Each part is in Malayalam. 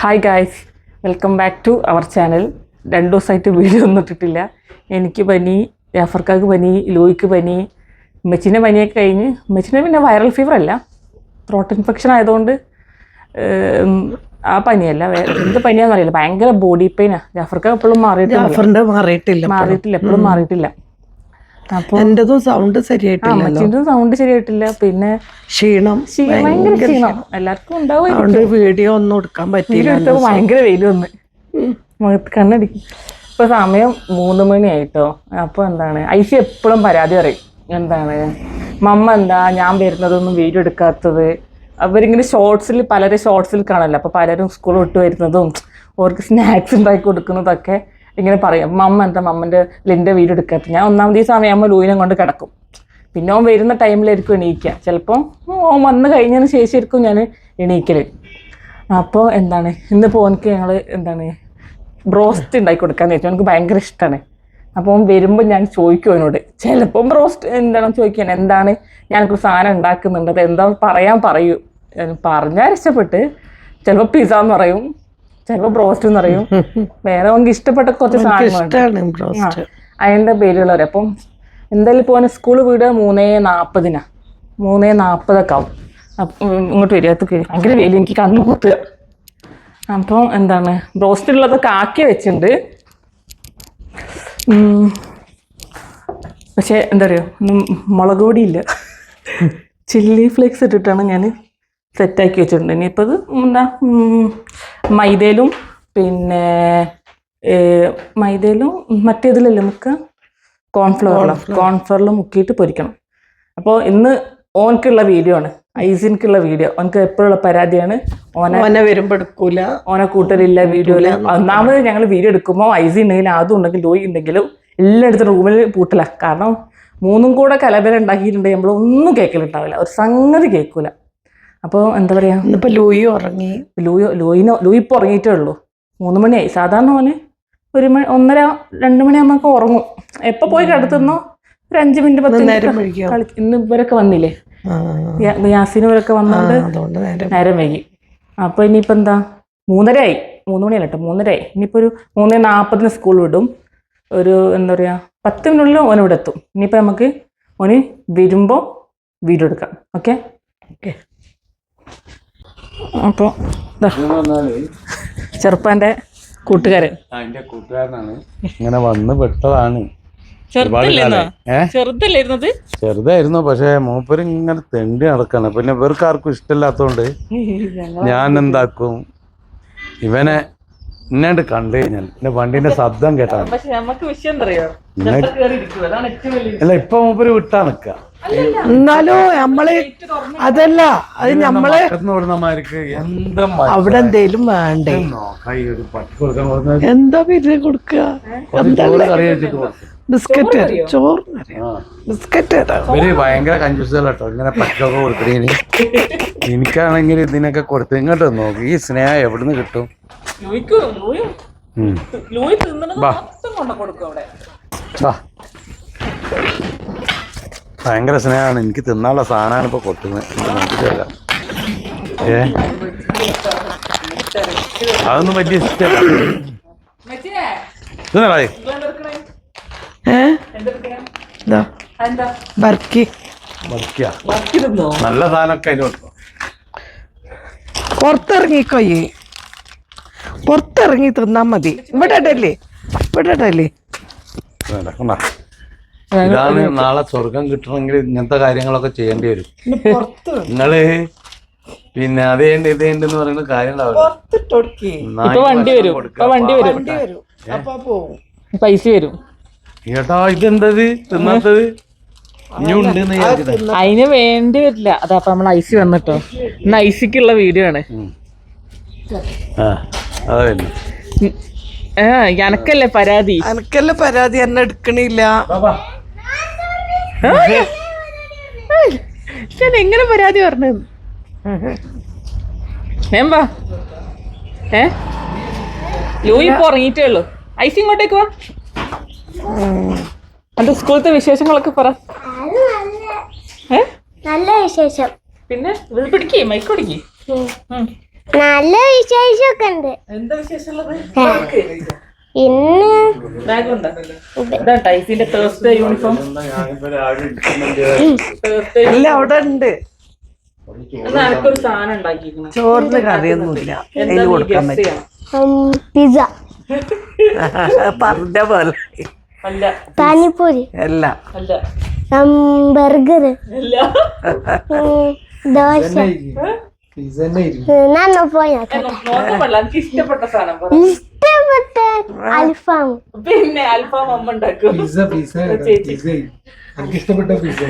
Hi guys welcome back to our channel രണ്ട് ദിവസമായിട്ട് വീഡിയോ ഒന്നും ഇട്ടിട്ടില്ല. എനിക്ക് പനി ജാഫർക്കാക്ക് പനി ലോയ്ക്ക് പനി മെച്ചിന്റെ പനിയൊക്കെ കഴിഞ്ഞ് മെച്ചിന്റെ പിന്നെ വൈറൽ ഫീവർ അല്ല. ത്രോട്ട് ഇൻഫെക്ഷൻ ആയതുകൊണ്ട് ആ പനിയല്ല. എന്ത് പനിയാണെന്ന് അറിയില്ല ഭയങ്കര ബോഡി പെയിനാണ് ജാഫർക്കാക്ക് എപ്പോഴും മാറിയിട്ടില്ല മാറിയിട്ടില്ല എപ്പോഴും മാറിയിട്ടില്ല. എന്റേതും സൗണ്ട് ശരിയായിട്ടില്ല സൗണ്ട് ശരിയായിട്ടില്ല. പിന്നെ ക്ഷീണം ഭയങ്കര ക്ഷീണം. എല്ലാവർക്കും ഉണ്ടാവും വീഡിയോ ഒന്നും എടുക്കാൻ പറ്റിയില്ല ഭയങ്കര വെയിൽ വന്ന്. മുഖത്ത് കണ്ണടിക്കും. ഇപ്പൊ സമയം മൂന്ന് മണിയായിട്ടോ. അപ്പൊ എന്താണ്? ഐസി എപ്പോഴും പരാതി പറയും. എന്താണ്? മമ്മ എന്താ? ഞാൻ വരുന്നതൊന്നും വീഡിയോ എടുക്കാത്തത്. അവരിങ്ങനെ ഷോർട്സിൽ പലരും ഷോർട്സിൽ കാണല്ലോ. അപ്പൊ പലരും സ്കൂൾ വിട്ട് വരുന്നതും അവർക്ക് സ്നാക്സ് ഉണ്ടാക്കി കൊടുക്കുന്നതൊക്കെ ഇങ്ങനെ പറയും മമ്മ എന്താ മമ്മന്റെ ലിന്റെ വീട് എടുക്കാത്ത ഞാൻ ഒന്നാമത് ഈ സമയമാകുമ്പോൾ ലൂയിനെ കൊണ്ട് കിടക്കും. പിന്നെ ഓൻ വരുന്ന ടൈമിലായിരിക്കും എണീക്കുക ചിലപ്പം ഓൻ വന്ന് കഴിഞ്ഞതിന് ശേഷമായിരിക്കും ഞാൻ എണീക്കൽ അപ്പോൾ എന്താണ് ഇന്നിപ്പോൾ ഓനക്ക് ഞങ്ങൾ എന്താണ് ബ്രോസ്റ്റ് ഉണ്ടാക്കി കൊടുക്കാന്ന് വെച്ചാൽ എനിക്ക് ഭയങ്കര ഇഷ്ടമാണ് അപ്പോൾ ഓൻ വരുമ്പോൾ ഞാൻ ചോദിക്കും അവനോട് ചിലപ്പം ബ്രോസ്റ്റ് എന്താണ് ചോദിക്കാൻ എന്താണ് ഞാനൊരു സാധനം ഉണ്ടാക്കുന്നുണ്ട്. അത് എന്താ പറയാൻ പറയൂ. പറഞ്ഞാൽ രക്ഷപ്പെട്ട് ചിലപ്പോൾ പിസ്സ എന്ന് പറയും. ചിലപ്പോൾ ബ്രോസ്റ്റ് എന്ന് പറയും. വേറെ അവർക്ക് ഇഷ്ടപ്പെട്ട കുറച്ച് സാധനങ്ങളുണ്ട് അതിന്റെ അതിന്റെ പേരുകൾ പറയും. അപ്പം എന്തായാലും ഇപ്പോൾ സ്കൂൾ വീട് മൂന്നേ നാൽപ്പതിനാ മൂന്നേ നാൽപ്പതൊക്കെ ആവും. അപ്പം ഇങ്ങോട്ട് വരിക ഭയങ്കര വെയിൽ എനിക്ക് കണ്ണു കുത്തുക അപ്പം എന്താണ് ബ്രോസ്റ്റിലുള്ളതൊക്കെ ആക്കി വെച്ചിട്ടുണ്ട്. പക്ഷേ എന്താ പറയുക മുളക് പൊടിയില്ല ചില്ലി ഫ്ലേക്സ് ഇട്ടിട്ടാണ് ഞാൻ സെറ്റാക്കി വെച്ചിട്ടുണ്ട്. ഇനിയിപ്പോൾ ഇത് എന്താ മൈദയിലും പിന്നെ മൈദയിലും മറ്റേതിലല്ലേ മുക്ക കോൺഫ്ലവറിലും കോൺഫ്ലവറിൽ മുക്കിയിട്ട് പൊരിക്കണം. അപ്പോൾ ഇന്ന് ഓനക്കുള്ള വീഡിയോ ആണ്. ഐസിൻക്കുള്ള വീഡിയോ. ഓനക്ക് എപ്പോഴുള്ള പരാതിയാണ്? ഓനെ ഓനെ വരുമ്പോൾ എടുക്കൂല. ഓനെ കൂട്ടലില്ല വീഡിയോയിൽ ഒന്നാമത് ഞങ്ങൾ വീഡിയോ എടുക്കുമ്പോൾ ഐസി ഉണ്ടെങ്കിലും അതും ഉണ്ടെങ്കിൽ ലോയി ഉണ്ടെങ്കിലും എല്ലായിടത്തും റൂമിൽ പൂട്ടില്ല കാരണം മൂന്നും കൂടെ കലബല ഉണ്ടാക്കിയിട്ടുണ്ടെങ്കിൽ നമ്മൾ ഒന്നും കേൾക്കലുണ്ടാവില്ല ഒരു സംഗതി കേൾക്കൂല അപ്പോൾ എന്താ പറയുക ഇന്നിപ്പോ ലൂയി ഉറങ്ങി. ലൂയോ ലൂയിനോ ലൂയി ഇപ്പോൾ ഉറങ്ങിയിട്ടേ ഉള്ളൂ. മൂന്ന് മണിയായി. സാധാരണ മോനെ ഒരു മണി ഒന്നര രണ്ട് മണിയാകുമ്പോൾ ഉറങ്ങും. എപ്പോൾ പോയി കിടത്തുന്നോ? ഒരു അഞ്ച് മിനിറ്റ് പത്ത് മിനിറ്റ് ഇന്ന് ഇവരൊക്കെ വന്നില്ലേ? ആ, വന്നുകൊണ്ട് നേരം നേരം വൈകി. അപ്പോൾ ഇനിയിപ്പോൾ എന്താ? മൂന്നരയായി. മൂന്ന് മണിയല്ല കേട്ടോ മൂന്നരയായി. ഇനിയിപ്പോൾ ഒരു മൂന്ന് നാൽപ്പതിന് സ്കൂൾ വിടും. ഒരു എന്താ പറയുക പത്ത് മിനിറ്റിനുള്ളിൽ ഓൻ ഇവിടെ എത്തും. ഇനിയിപ്പോൾ നമുക്ക് ഓന് വരുമ്പോൾ വീഡിയോ എടുക്കാം. ഓക്കെ? ഓക്കെ. അപ്പോൾ ചെറുപ്പന്റെ കൂട്ടുകാരൻ. കൂട്ടുകാരനാണ്. ഇങ്ങനെ വന്ന് പെട്ടതാണ്. ചെറുതല്ലായിരുന്നത്? ചെറുതായിരുന്നു പക്ഷെ മൂപ്പര് ഇങ്ങനെ തെണ്ടി നടക്കാണ്. പിന്നെ ഇവർക്ക് ആർക്കും ഇഷ്ടമില്ലാത്തോണ്ട് ഞാൻ എന്താക്കും ഇവനെ ഇന്നാണ്ട് കണ്ടു കഴിഞ്ഞാൽ. എന്റെ വണ്ടിന്റെ ശബ്ദം കേട്ടാ. പക്ഷെ നമുക്ക് വിഷയം എന്തറിയോ അല്ല ഇപ്പൊ മൂപ്പര് വിട്ടാ നിക്ക. എന്നാലും നമ്മൾ അതല്ല അത് നമ്മൾ അവിടെ എന്തേലും വേണ്ടേ? എന്താ പിന്നെ കൊടുക്കുക ബിസ്ക്കറ്റ് ചോറ് അറിയാം ബിസ്ക്കറ്റ് ഭയങ്കര കൺഫ്യൂസ് കേട്ടോ ഇങ്ങനെ പച്ചൊക്കെ കൊടുക്കണേന് എനിക്കാണെങ്കിൽ ഇതിനൊക്കെ കൊടുത്ത് ഇങ്ങോട്ട് നോക്കി. ഈ സ്നേഹ എവിടുന്ന് കിട്ടും? ഭയങ്കര സ്നേഹമാണ് എനിക്ക് തിന്നാനുള്ള സാധനമാണ് ഇപ്പൊ കൊട്ടുന്നത്. ഏ? അതൊന്നും വലിയ ഇഷ്ടമല്ല. നല്ല സാധനമൊക്കെ അതിന് കൊടുക്കും പുറത്തിറങ്ങിക്കോയി പുറത്തിറങ്ങി തിന്നാ മതി. ഇവിടെ ഇടല്ലേ ഇവിടെ ഇടല്ലേ കൊണ്ടാ. ഇതാണ് നാളെ സ്വർഗം കിട്ടണമെങ്കിൽ ഇങ്ങനത്തെ കാര്യങ്ങളൊക്കെ ചെയ്യേണ്ടി വരും. നിങ്ങൾ പിന്നെ അത് ചെയ്യണ്ട ഇത് ചെയ്യണ്ടെന്ന് പറയുന്ന കാര്യം വണ്ടി വരും. വണ്ടി വരും. വണ്ടി വരും. അപ്പൊ പോവും. പൈസ വരും. ഏട്ടാ ഇതെന്തത്? തിന്നാത്തത്. അതിന് വേണ്ടി വരില്ല. അതാ അപ്പൊ നമ്മൾ ഐസി വന്നിട്ടോ. ഇന്ന് ഐസിക്കുള്ള വീഡിയോ ആണ്. ആ. ആ എനക്കല്ലേ പരാതി. എനക്കല്ലേ പരാതി എന്നെ എടുക്കണില്ല. ഞാൻ എങ്ങനെ പരാതി പറഞ്ഞത്? വേമ്പാ ഏ? ലൂയി ഇപ്പൊ ഉള്ളു ഉള്ളൂ. ഐസി ഇങ്ങോട്ടേക്ക് വാ. എന്റെ സ്കൂളത്തെ വിശേഷങ്ങളൊക്കെ പറ. ഏ? നല്ല വിശേഷം. പിന്നെ പിടിക്കേ മൈക്ക് പിടിക്കേ. നല്ല വിശേഷമൊക്കെ ഉണ്ട് എന്താ വിശേഷം ഇന്ന് ടൈസിന്റെ തേഴ്സ്ഡേ യൂണിഫോം അവിടെ ഉണ്ട്. സാധനം ഉണ്ടാക്കിയിരിക്കണം. ചോറിന് കറിയൊന്നുമില്ല. എന്താ കൊടുക്കാൻ പറ്റും പിസ പിസ്സ പറഞ്ഞ പോലെ. പാനിപ്പൂരി. അല്ല. അല്ല. ബർഗർ അല്ല. ദോശ. ഇഷ്ടപ്പെട്ട സാധനം ഇഷ്ടപ്പെട്ട അൽഫാം. പിന്നെ അൽഫാം അമ്മ ഉണ്ടാക്കും. പിസ ഇഷ്ടപ്പെട്ട പിസ്സ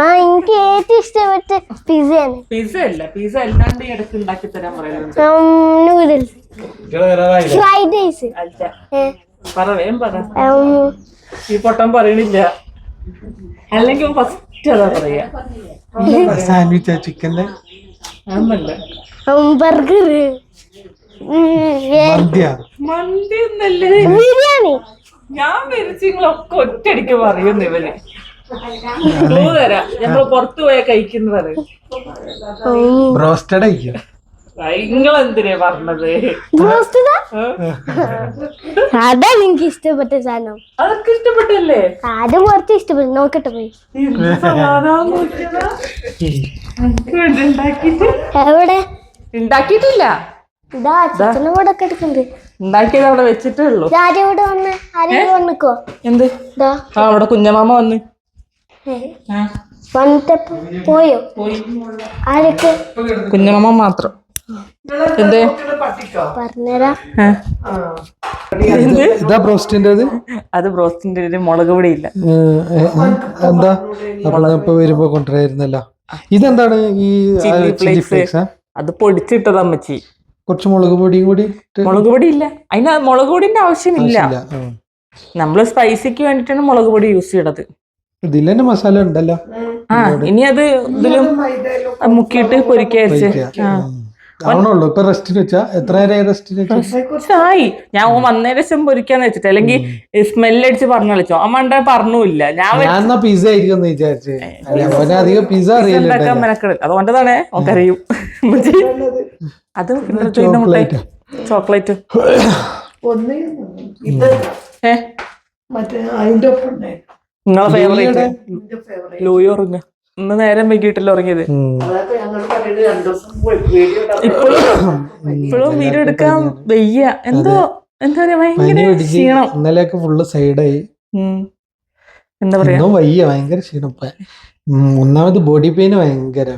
ആ എനിക്ക് ഏറ്റവും ഇഷ്ടപ്പെട്ട പിസയാണ് പിസ അല്ല പിസ അല്ലാണ്ട് ഇടയ്ക്ക് ഉണ്ടാക്കി തരാൻ നൂഡിൽസ് ഫ്രൈഡ് റൈസ് അല്ല പറ ഈ പൊട്ടൻ പറയണില്ല. അല്ലെങ്കിൽ ഫസ്റ്റ് അതാ പറയാ. സാൻഡ്വിച്ച് ചിക്കന്റെ ബർഗർ മന്തി ഒന്നല്ലേ ബിരിയാണി. ഞാൻ മരിച്ചിങ്ങളൊക്കെ ഒറ്റയടിക്ക് പറയുന്നു ഇവന്. തരാം ഞമ്മൾ പുറത്തു പോയാ കഴിക്കുന്നത്. ബ്രോസ്റ്റഡ് ആയിരിക്കും. നിങ്ങളെന്തിനാ പറഞ്ഞത്? ഇഷ്ടപ്പെട്ട സാധനം. അതൊക്കെ ഇഷ്ടപ്പെട്ടല്ലേ അത് കുറച്ച് ഇഷ്ടപ്പെട്ടു. നോക്കട്ടെ പോയി. എവിടെ? ഉണ്ടാക്കിയിട്ടില്ല. ഇതാ ചിക്കനും കൂടെ ഒക്കെ എടുക്കുന്നുണ്ട്. ഉണ്ടാക്കിയത് അവിടെ വെച്ചിട്ടേ ഉള്ളൂ. ആരും ഇവിടെ വന്ന് ആരെങ്കിലും വന്നിക്കോ? എന്ത്? ആ അവിടെ കുഞ്ഞമാമ വന്ന്. ആ, വന്നിട്ട് പോയോ? പോയി. ആരൊക്കെ? കുഞ്ഞമാമ മാത്രം. എന്തേ? ഇതാ അത് ബ്രോസ്റ്റിന്റെ ഒരു മുളക് പൊടി ഇല്ല. എന്താ? ഇപ്പൊ വരുമ്പോ കൊണ്ടുവരായിരുന്നല്ലോ. ഇതെന്താണ് ഈ ചില്ലി ഫ്ലേക്സ് അത് പൊടിച്ചിട്ടത് അമ്മച്ചി. കുറച്ച് മുളക് പൊടിയും കൂടി മുളക് പൊടി ഇല്ല. അതിന് മുളക് പൊടിന്റെ ആവശ്യമില്ല. നമ്മൾ സ്പൈസിക്ക് വേണ്ടിട്ടാണ് മുളക് പൊടി യൂസ് ചെയ്യണത്. ഇതിൽ തന്നെ മസാല ഉണ്ടല്ലോ. ആ ഇനി അത് ഇതിലും മുക്കിയിട്ട് പൊരിക്കയച്ച് ആ. ആവണുള്ളൂ. ഇപ്പൊ റെസ്റ്റിന് വെച്ചാ എത്ര നേരം റെസ്റ്റിന് ഞാൻ ഓൻ വന്നതിന് ശേഷം പൊരിക്കാന്ന് വെച്ചിട്ട്. അല്ലെങ്കിൽ സ്മെല്ലടിച്ച് പറഞ്ഞു കളിച്ചോ. അമ്മണ്ട പറഞ്ഞില്ല. ഞാൻ പിസ്സ ആയിരിക്കും വിചാരിച്ചേ. അവന് അധികം പിസ്സ അറിയില്ല മെനക്കെട്. അതുകൊണ്ടതാണ് അത് ചോക്ലേറ്റ് നിങ്ങളെ ഫേവറേറ്റ് ഉറങ്ങ. ഇന്ന് നേരം വൈകിട്ടില്ല ഉറങ്ങിയത്? അതൊക്കെ ഞങ്ങൾ പറയുന്നത് രണ്ടു ദിവസം വീഡിയോ ഇപ്പോഴും വീഡിയോ എടുക്കാൻ വയ്യ. എന്തോ എന്താ പറയാ? ഭയങ്കര ക്ഷീണം. ഇന്നലെയൊക്കെ ഫുള്ള് സൈഡായി എന്താ പറയാ? വയ്യ. ഭയങ്കര ക്ഷീണം. ഒന്നാമത് ബോഡി പെയിൻ ഭയങ്കര.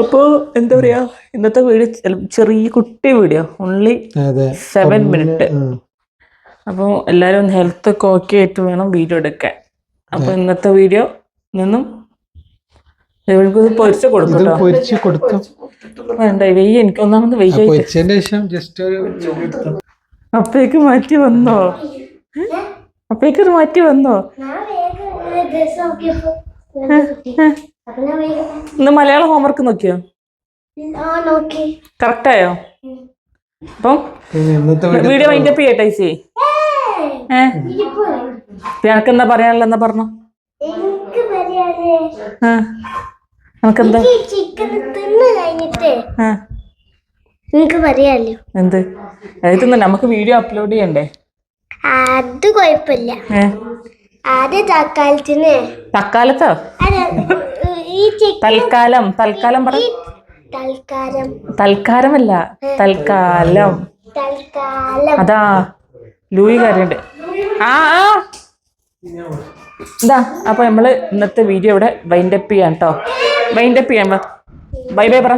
അപ്പോ എന്താ പറയാ? ഇന്നത്തെ വീഡിയോ ചെറിയ കുട്ടി വീഡിയോ. ഓൺലി സെവൻ മിനിറ്റ് അപ്പൊ അപ്പോൾ എല്ലാവരും ഹെൽത്ത് ഒക്കെ ഓക്കെ ആയിട്ട് വേണം വീഡിയോ എടുക്കാൻ. അപ്പോൾ ഇന്നത്തെ വീഡിയോ നിന്നും ഇവർക്ക് ഇത് പൊരിച്ച് കൊടുക്കും കേട്ടോ പൊരിച്ച് കൊടുത്തു വേണ്ട വെയ്യ എനിക്ക് ഒന്നാമത് വെയ്യ പൊരിച്ചതിന്റെ ശേഷം ജസ്റ്റ് ഒരു അപ്പേക്ക് മാറ്റി വന്നോ? അപ്പേക്ക് ഇത് മാറ്റി വന്നോ? ഞാൻ വേഗം ഡ്രസ് നോക്കിയപ്പോ അപ്പൊ ഞാൻ വേഗം ഇന്ന് മലയാളം ഹോംവർക്ക് നോക്കിയോ? ആ നോക്കി. കറക്റ്റായോ അപ്പം പിന്നെ ഇന്നത്തെ വീഡിയോ വീഡിയോ വൈൻഡപ്പ് ചെയ്യട്ടെ ചേച്ചി. ഏ? എനക്ക് എന്താ പറയാനുള്ള എന്നാ പറഞ്ഞോ? ചിക്കൻ തിന്ന് കഴിഞ്ഞിട്ട് ആ. നിങ്ങക്ക് പറയാലോ? എന്ത്? അതായത് നമുക്ക് വീഡിയോ അപ്ലോഡ് ചെയ്യണ്ടേ? അത് കൊഴപ്പില്ല. ആദ്യ ചിക്കൻ തൽക്കാലം തൽക്കാലം പറ. തൽക്കാലം. തൽക്കാലമല്ല തൽക്കാലം. തൽക്കാലം. അതാ ലൂയി കാര്യണ്ട്. ആ ആ. ഇതാ അപ്പോൾ നമ്മൾ ഇന്നത്തെ വീഡിയോ ഇവിടെ വൈൻഡപ്പ് ചെയ്യാം കേട്ടോ വൈൻഡപ്പ് ചെയ്യാം ബൈ ബൈ പറ.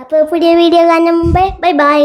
അപ്പോൾ പുതിയ വീഡിയോ കാണുമ്പോ ബൈ ബൈ